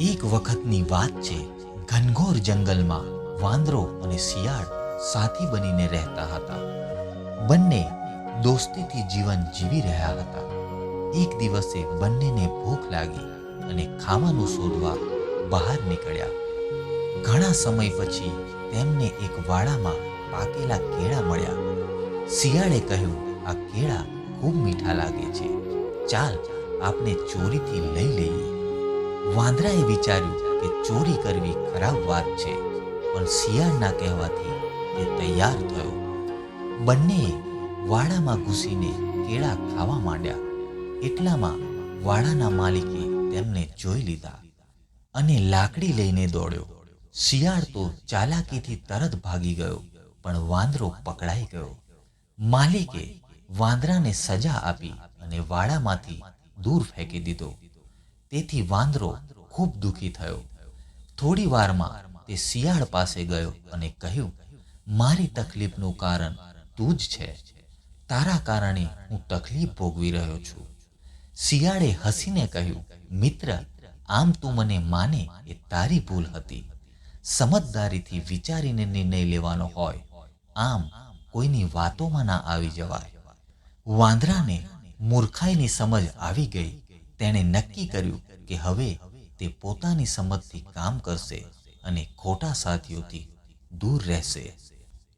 એક વખતની વાત છે, ઘનઘોર જંગલમાં વાંદરો અને શિયાળ સાથી બનીને રહેતા હતા. બંને દોસ્તીથી જીવન જીવી રહ્યા હતા. એક દિવસે બંનેને ભૂખ લાગી અને ખાવાનું શોધવા બહાર નીકળ્યા. ઘણા સમય પછી તેમને એક વાડામાં પાકેલા કેળા મળ્યા. શિયાળે કહ્યું, આ કેળા ખૂબ મીઠા લાગે છે. ચાલ, આપણે ચોરીથી લઈ લઈએ. વાંદરાએ વિચાર્યું કે ચોરી કરવી ખરાબ વાત છે, પણ શિયાળના કહેવાથી તે તૈયાર થયો. બંનેએ વાડામાં ઘૂસીને કેળા ખાવા માંડ્યા. એટલામાં વાડાના માલિકે તેમને જોઈ લીધા અને લાકડી લઈને દોડ્યો. શિયાળ તો ચાલાકીથી તરત ભાગી ગયો, પણ વાંદરો પકડાઈ ગયો. માલિકે વાંદરાને સજા આપી અને વાડામાંથી દૂર ફેંકી દીધો. તેથી વાંદરો ખૂબ દુઃખી થયો. થોડી વારમાં તે શિયાળ પાસે ગયો અને કહ્યું, મારી તકલીફનું કારણ તું જ છે. તારા કારણે હું તકલીફ ભોગવી રહ્યો છું. શિયાળે હસીને કહ્યું, મિત્ર, આમ તું મને માને એ તારી ભૂલ હતી. સમજદારીથી વિચારીને નિર્ણય લેવાનો હોય, આમ કોઈની વાતોમાં ના આવી જવાય. વાંદરાને મૂર્ખાઈની સમજ આવી ગઈ. તેણે નક્કી કર્યું કે હવે તે પોતાની સમજથી કામ કરશે અને ખોટા સાથીઓથી દૂર રહેશે.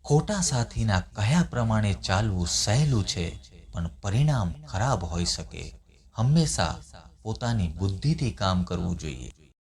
ખોટા સાથીના કયા પ્રમાણે ચાલવું સહેલું છે, પણ પરિણામ ખરાબ હોઈ શકે. હંમેશા પોતાની બુદ્ધિથી કામ કરવું જોઈએ.